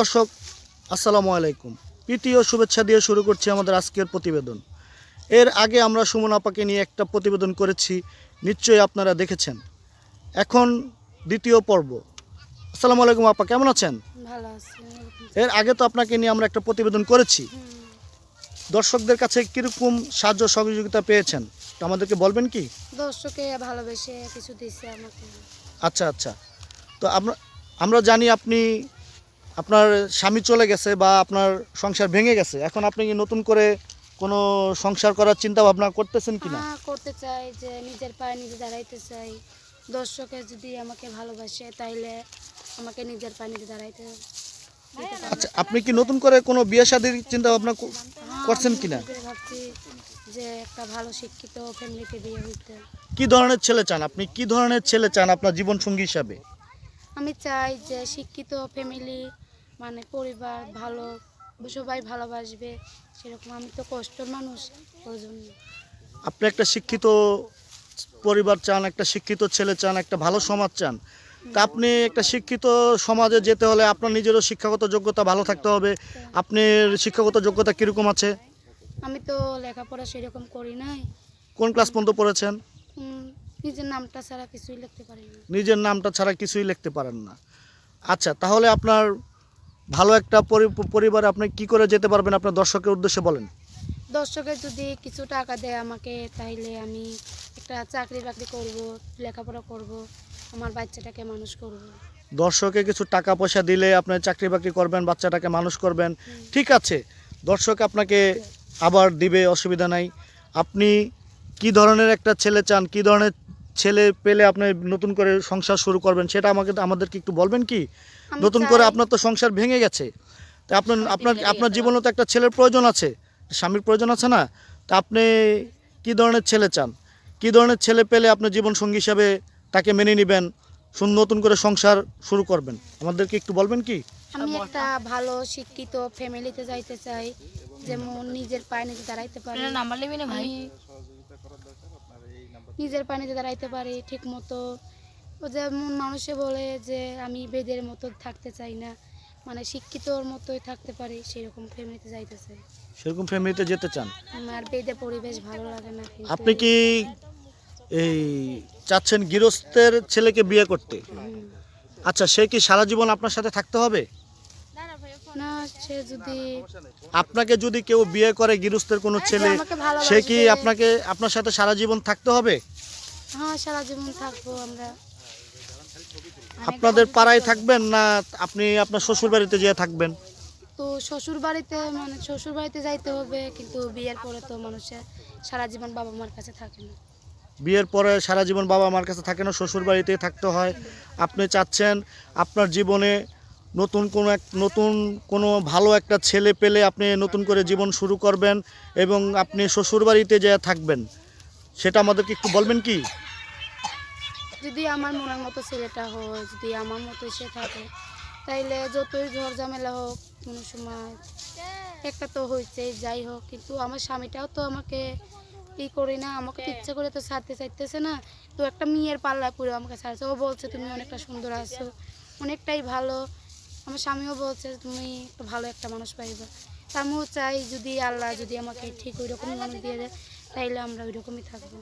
দর্শক আসসালামু আলাইকুম। প্রীতি ও শুভেচ্ছা দিয়ে শুরু করছি আমাদের আজকের প্রতিবেদন। এর আগে আমরা সুমন আপাকে নিয়ে একটা প্রতিবেদন করেছি নিশ্চয়ই আপনারা দেখেছেন। এখন দ্বিতীয় পর্ব। আসসালামু আলাইকুম আপা কেমন আছেন? ভালো আছে এর আগে তো আপনাকে নিয়ে আমরা একটা প্রতিবেদন করেছি। দর্শকদের কাছে কীরকম সাহায্য সহযোগিতা পেয়েছেন আমাদেরকে বলবেন কি? দর্শকে ভালোবেসে কিছু দিছে আমাকে। আচ্ছা আচ্ছা। তো আমরা আমরা জানি আপনি আপনার স্বামী চলে গেছে বা আপনার সংসার ভেঙে গেছে এখন আপনি কি নতুন করে কোনো সংসার করার চিন্তা ভাবনা করতেছেন কি না করতে চাই যে নিজের পায়ে নিজে দাঁড়াইতে চাই। দর্শকে যদি আমাকে ভালোবাসে তাইলে আমাকে নিজের পায়ে নিজে দাঁড়াইতে আচ্ছা আপনি কি নতুন করে কোনো বিয়ে শাদির চিন্তা ভাবনা করছেন? নতুন করে ভাবছি যে একটা ভালো শিক্ষিত ফ্যামিলিতে বিয়ে হইতে। কি ধরনের ছেলে চান আপনি? কি ধরনের ছেলে চান আপনার জীবন সঙ্গী হিসাবে? আমি চাই যে শিক্ষিত ফ্যামিলি মানে পরিবার ভালো সবাই ভালোবাসবে সেরকম আমি তো কষ্টের মানুষ ওই জন্য। আপনি একটা শিক্ষিত পরিবার চান একটা শিক্ষিত ছেলে চান একটা ভালো সমাজ চান। তা আপনি একটা শিক্ষিত সমাজে যেতে হলে আপনার নিজেরও শিক্ষাগত যোগ্যতা ভালো থাকতে হবে। আপনার শিক্ষাগত যোগ্যতা কীরকম আছে? আমি তো লেখাপড়া সেরকম করি নাই। কোন ক্লাস পর্যন্ত পড়েছেন? নিজের নামটা ছাড়া কিছুই লিখতে পারি না নিজের নামটা ছাড়া কিছুই লিখতে পারেন না। আচ্ছা তাহলে আপনার ভালো একটা পরি- পরিবারে আপনি কি করে যেতে পারবেন? আপনার দর্শকের উদ্দেশ্যে বলেন। দর্শকের যদি কিছু টাকা দেয় আমাকে তাইলে আমি একটা চাকরি বাকরি করব লেখাপড়া করব আমার বাচ্চাটাকে মানুষ করব। দর্শকে কিছু টাকা পয়সা দিলে আপনি চাকরি বাকরি করবেন বাচ্চাটাকে মানুষ করবেন। ঠিক আছে দর্শক আপনাকে আবার দিবে অসুবিধা নাই। আপনি কি ধরনের একটা ছেলে চান কি ধরনের ছেলে পেলে আপনি নতুন করে সংসার শুরু করবেন সেটা আমাকে আমাদেরকে একটু বলবেন কি? নতুন করে আপনার তো সংসার ভেঙে গেছে। তা আপনার আপনার আপনার জীবনে তো একটা ছেলের প্রয়োজন আছে। স্বামীর প্রয়োজন আছে না? তা আপনি কি ধরনের ছেলে চান? কি ধরনের ছেলে পেলে আপনি জীবন সঙ্গী হিসাবে তাকে মেনে নেবেন সুন- নতুন করে সংসার শুরু করবেন? আমাদেরকে একটু বলবেন কি? আমি একটা ভালো শিক্ষিত ফ্যামিলিতে যাইতে চাই। যেমন নিজের পায়ে নিজে দাঁড়াইতে পারি নাম্বার নেবি না ভাই আমি নিজের পায়ে নিজে দাঁড়াইতে পারি ঠিক মতো ও যেমন মানুষে বলে যে আমি বেদের মতো থাকতে চাই না। মানে শিক্ষিতর মতোই থাকতে পারি সেরকম ফ্যামিলিতে যাইতে চাই সেরকম ফ্যামিলিতে যেতে চান? আমার বেদে পরিবেশ ভালো লাগে না কিন্তু আপনি কি এই চাচ্ছেন গৃহস্থের ছেলেকে বিয়ে করতে? আচ্ছা সে কি সারা জীবন আপনার সাথে থাকতে হবে? আপনাকে যদি কেউ বিয়ে করে গৃহস্থের কোনো ছেলে সে কি আপনাকে আপনার সাথে সারা জীবন থাকতে হবে? হ্যাঁ সারা জীবন থাকব আমরা। আপনাদের পাড়ায় থাকবেন না আপনি আপনার শ্বশুর বাড়িতে যেয়ে থাকবেন? তো শ্বশুর বাড়িতে মানে শ্বশুর বাড়িতে যাইতে হবে কিন্তু বিয়ের পরে তো মানুষের সারা জীবন বাবা মার কাছে থাকে না। বিয়ের পরে সারা জীবন বাবা মার কাছে থাকে না শ্বশুর বাড়িতেই থাকতে হয়। আপনি চাচ্ছেন আপনার জীবনে নতুন কোনো এক, নতুন কোনো ভালো একটা ছেলে পেলে আপনি নতুন করে জীবন শুরু করবেন এবং আপনি শ্বশুর বাড়িতে যেয়ে থাকবেন। সেটা আমাদেরকে একটু বলবেন কি? যদি আমার মনের মতো ছেলেটা হয়, যদি আমার মতো সে থাকে, তাইলে যতই ঝড় ঝামেলা হোক, কোনো সময় একটা তো হয়েছে যাই হোক, কিন্তু আমার স্বামীটাও তো আমাকে ই করি না, আমাকে তো ইচ্ছে করে তো ছাড়তে চাইতেছে না। তো একটা মেয়ের পাল্লা পুরো আমাকে ছাড়ছে। ও বলছে, তুমি অনেকটা সুন্দর আছো, অনেকটাই ভালো। আমার স্বামীও বলছে তুমি একটা ভালো একটা মানুষ পাইবা। তা আমিও চাই যদি আল্লাহ যদি আমাকে ঠিক ওই রকমই মানুষ দিয়ে দেয় তাইলে আমরা ওই রকমই থাকব।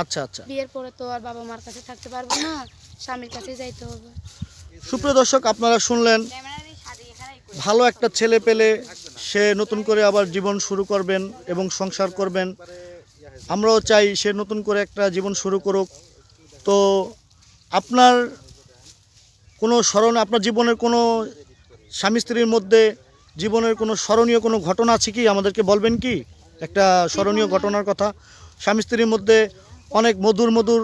আচ্ছা আচ্ছা। বিয়ের পরে তো আর বাবা মার কাছে থাকতে পারব না স্বামীর কাছেই যাইতে হবে। সুপ্রিয় দর্শক আপনারা শুনলেন ভালো একটা ছেলে পেলে সে নতুন করে আবার জীবন শুরু করবেন এবং সংসার করবেন। আমরাও চাই সে নতুন করে একটা জীবন শুরু করুক। তো আপনার কোনো স্মরণ আপনার জীবনের কোনো স্বামী স্ত্রীর মধ্যে জীবনের কোনো স্মরণীয় কোনো ঘটনা আছে কি? আমাদেরকে বলবেন কি? একটা স্মরণীয় ঘটনার কথা। স্বামী স্ত্রীর মধ্যে অনেক মধুর মধুর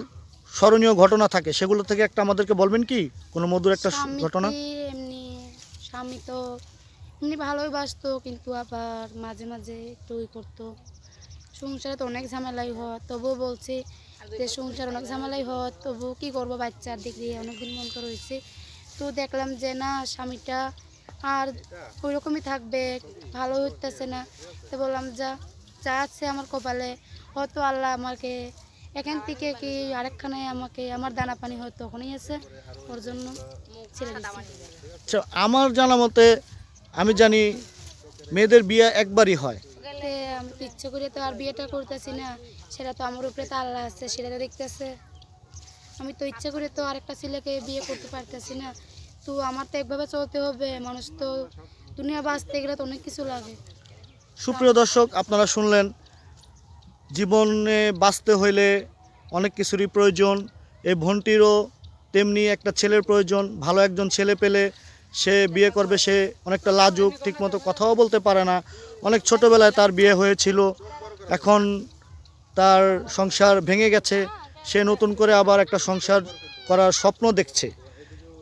স্মরণীয় ঘটনা থাকে। সেগুলো থেকে একটা আমাদেরকে বলবেন কি? কোনো মধুর একটা ঘটনা? এমনি স্বামী তো এমনি ভালোই বাসতো কিন্তু আবার মাঝে মাঝে একটু ই করতো। সংসারে তো অনেক ঝামেলাই হয়। তবুও বলছি যে সংসার অনেক ঝামেলাই হয়। তবুও কি করব? বাচ্চার দিক দিয়ে অনেকদিন মন করে রয়েছে। তো দেখলাম যে না স্বামীটা আর ওই রকমই থাকবে ভালো হইতেছে না। তো বললাম যা যা আছে আমার কপালে। হয়তো আল্লাহ আমাকে এখান থেকে কি আরেকখানে আমাকে আমার দানা পানি হয়তো তখনই আছে ওর জন্য ছেড়ে দিচ্ছি আচ্ছা আমার জানা মতে আমি জানি মেয়েদের বিয়ে একবারই হয়। আমি ইচ্ছে করে তো আর বিয়েটা করতেছি না। সেটা তো আমার উপরে তো আল্লাহ আছে সেটা তো দেখতেছে। আমি তো ইচ্ছে করে তো আরেকটা ছেলেকে বিয়ে করতে পারতেছি না। তো আমার তো একভাবে চলতে হবে, মানুষ তো দুনিয়া বাঁচতে গেলে তো অনেক কিছু লাগে। সুপ্রিয় দর্শক, আপনারা শুনলেন, জীবনে বাঁচতে হইলে অনেক কিছুরই প্রয়োজন। এই ভন্টিরও তেমনি একটা ছেলের প্রয়োজন। ভালো একজন ছেলে পেলে সে বিয়ে করবে, সে অনেকটা লাজুক, ঠিকমতো কথাও বলতে পারে না। অনেক ছোটোবেলায় তার বিয়ে হয়েছিল, এখন তার সংসার ভেঙে গেছে। সে নতুন করে আবার একটা সংসার করার স্বপ্ন দেখছে।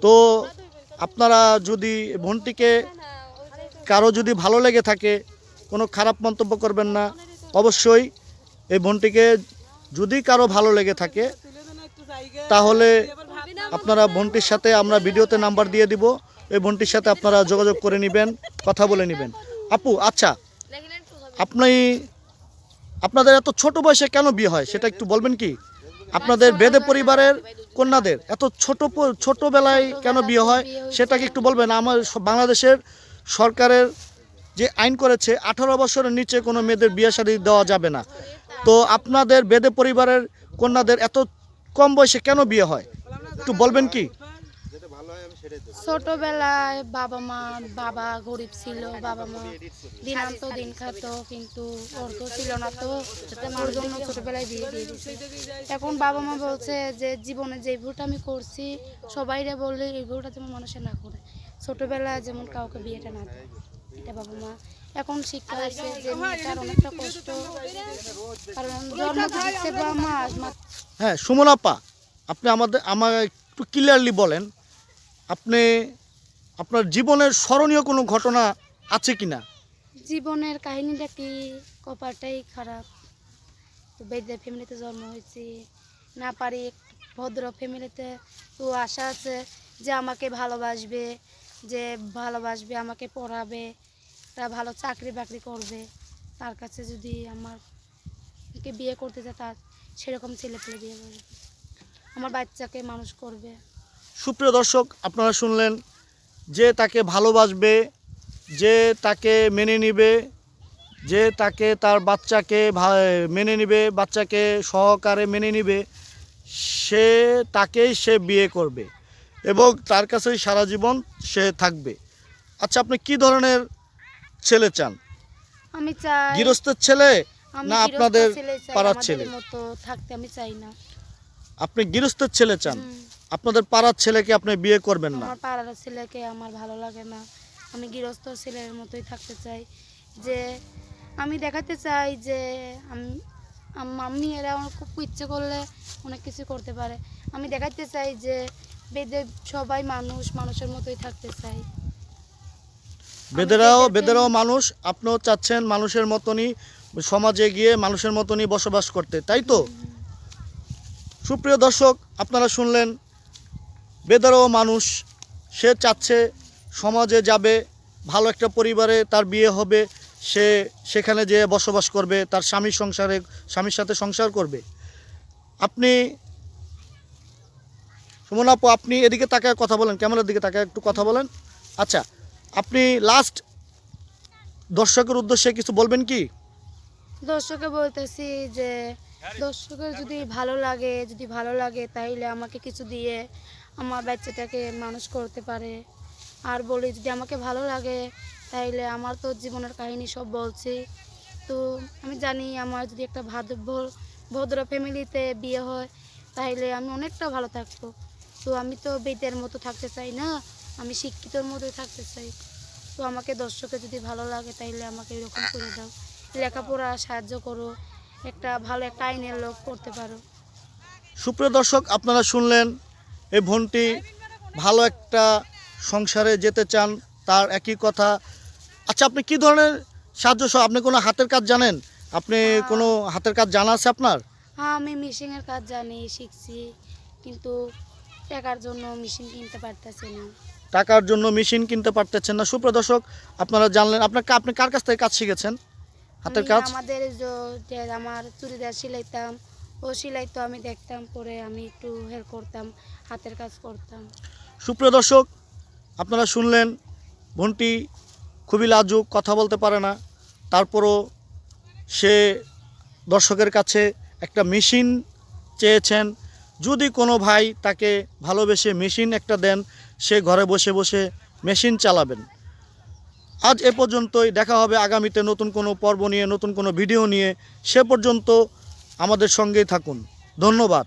তো আপনারা যদি ভন্টিকে কারও যদি ভালো লেগে থাকে, কোনো খারাপ মন্তব্য করবেন না, অবশ্যই এই বোনটিকে যদি কারও ভালো লেগে থাকে, তাহলে আপনারা বোনটির সাথে আমরা ভিডিওতে নাম্বার দিয়ে দিব। এই বোনটির সাথে আপনারা যোগাযোগ করে নেবেন, কথা বলে নেবেন। আপু আচ্ছা আপনি, আপনাদের এত ছোট বয়সে কেন বিয়ে হয়, সেটা একটু বলবেন কি? আপনাদের বেদে পরিবারের কন্যাদের, এত ছোট ছোটবেলায় কেন বিয়ে হয় সেটাকে একটু বলবেন? আমার বাংলাদেশের সরকারের যে আইন করেছে, আঠারো বছরের নিচে কোনো মেয়েদের বিয়ে শাড়ি দেওয়া যাবে না। তো আপনাদের বেদে পরিবারের কন্যাদের এত কম বয়সে কেন বিয়ে হয়? একটু বলবেন কি? ছোটবেলায় বাবা মা বাবা গরিব ছিল বাবা মা দিন আনতো দিন খাতো কিন্তু অর্থ ছিল না তো ওর জন্য ছোটবেলায় বিয়ে দিয়ে দিছে। এখন বাবা মা বলছে যে জীবনে যে ভুলটা আমি করছি সবাইরে বললে এই ভুলটা যেমন মানুষে না করে। ছোটবেলায় যেমন কাউকে বিয়েটা না দেয় এটা বাবা মা এখন শিক্ষা হয়েছে যে মেয়েটার অনেকটা কষ্ট। কারণ জন্ম দিচ্ছে বাবা মা মা- হ্যাঁ সুমন আপা আপনি আমাদের আমার একটু ক্লিয়ারলি বলেন আপনি আপনার জীবনের স্মরণীয় কোনো ঘটনা আছে কি না? জীবনের কাহিনীটা কি? কপারটাই খারাপ। তো ফ্যামিলিতে জন্ম হয়েছি। না পারি ভদ্র ফ্যামিলিতে তো আশা আছে যে আমাকে ভালোবাসবে, যে ভালোবাসবে, আমাকে পড়াবে, তা ভালো চাকরি বাকরি করবে। তার কাছে যদি আমার কে বিয়ে করতে চায়, তার সেরকম ছেলে পেলে বিয়ে করবে। আমার বাচ্চাকে মানুষ করবে। সুপ্রিয় দর্শক আপনারা শুনলেন যে তাকে ভালোবাসবে যে তাকে মেনে নিবে যে তাকে তার বাচ্চাকে মেনে নিবে বাচ্চাকে সহকারে মেনে নিবে সে তাকেই সে বিয়ে করবে এবং তার কাছেই সারা জীবন সে থাকবে আচ্ছা আপনি কি ধরনের ছেলে চান আমি চাই গৃহস্থের ছেলে না আপনাদের পাড়ার ছেলে? মতো থাকতে আমি চাই না আপনি গৃহস্থের ছেলে চান। আপনাদের পাড়ার ছেলেকে আপনি বিয়ে করবেন না? আমার পাড়ার ছেলেকে আমার ভালো লাগে না। আমি গৃহস্থ ছেলের মতোই থাকতে চাই যে আমি দেখাতে চাই যে আমি আম- এরা আমার খুব ইচ্ছে করলে অনেক কিছু করতে পারে। আমি দেখাতে চাই যে বেদে সবাই মানুষ মানুষের মতোই থাকতে চাই। বেদেরাও বেদেরাও মানুষ আপনিও চাচ্ছেন মানুষের মতনই সমাজে গিয়ে মানুষের মতনই বসবাস করতে তাই তো? সুপ্রিয় দর্শক আপনারা শুনলেন বেদেরাও মানুষ, সে চাচ্ছে সমাজে যাবে, ভালো একটা পরিবারে তার বিয়ে হবে, সে সেখানে যেয়ে বসবাস করবে, তার স্বামীর সংসারে, স্বামীর সাথে সংসার করবে। আপনি, সুমন আপু, আপনি এদিকে তাকে কথা বলেন, ক্যামেরার দিকে তাকে একটু কথা বলেন। আচ্ছা আপনি লাস্ট দর্শকের উদ্দেশ্যে কিছু বলবেন কি? দর্শকে বলতেছি যে, দর্শকের যদি ভালো লাগে, যদি ভালো লাগে, তাইলে আমাকে কিছু দিয়ে আমার বাচ্চাটাকে মানুষ করতে পারে। আর বলি, যদি আমাকে ভালো লাগে, তাইলে আমার তো জীবনের কাহিনী সব বলছি। তো আমি জানি আমার যদি একটা ভাদ্র ভদ্র ফ্যামিলিতে বিয়ে হয়, তাইলে আমি অনেকটা ভালো থাকব। তো আমি তো বেদের মতো থাকতে চাই না, আমি শিক্ষিতর মতোই থাকতে চাই। তো আমাকে দর্শকে যদি ভালো লাগে, তাইলে আমাকে এরকম করে দাও। লেখাপড়া সাহায্য করো, একটা ভালো একটা আইনের লোক করতে পারো। সুপ্রিয় দর্শক, আপনারা শুনলেন এই বোনটি ভালো একটা সংসারে যেতে চান তার একই কথা। আচ্ছা আপনি কি ধরনের সাহায্য সহ আপনি কোনো হাতের কাজ জানেন? আপনি কোনো হাতের কাজ জানা আছে আপনার? হ্যাঁ আমি মেশিনের কাজ জানি শিখছি কিন্তু টাকার জন্য মেশিন কিনতে পারতেছি না। টাকার জন্য মেশিন কিনতে পারতেছেন না। সুপ্রিয় দর্শক আপনারা জানলেন আপনার আপনি কার কাছ থেকে কাজ শিখেছেন? হাতের কাজ? আমাদের যে- যে আমার চুড়িদার সিলাইতাম ও সেলাই তো আমি দেখতাম পরে আমি একটু হেল্প করতাম। হাতের কাজ করতাম। সুপ্রিয় দর্শক, আপনারা শুনলেন, বোনটি খুবই লাজুক, কথা বলতে পারে না। তারপরও সে দর্শকের কাছে একটা মেশিন চেয়েছেন। যদি কোনো ভাই তাকে ভালোবেসে মেশিন একটা দেন, সে ঘরে বসে বসে মেশিন চালাবেন। আজ এ পর্যন্তই, দেখা হবে আগামীতে নতুন কোনো পর্ব নিয়ে, নতুন কোনো ভিডিও নিয়ে। সে পর্যন্ত আমাদের সঙ্গেই থাকুন। ধন্যবাদ।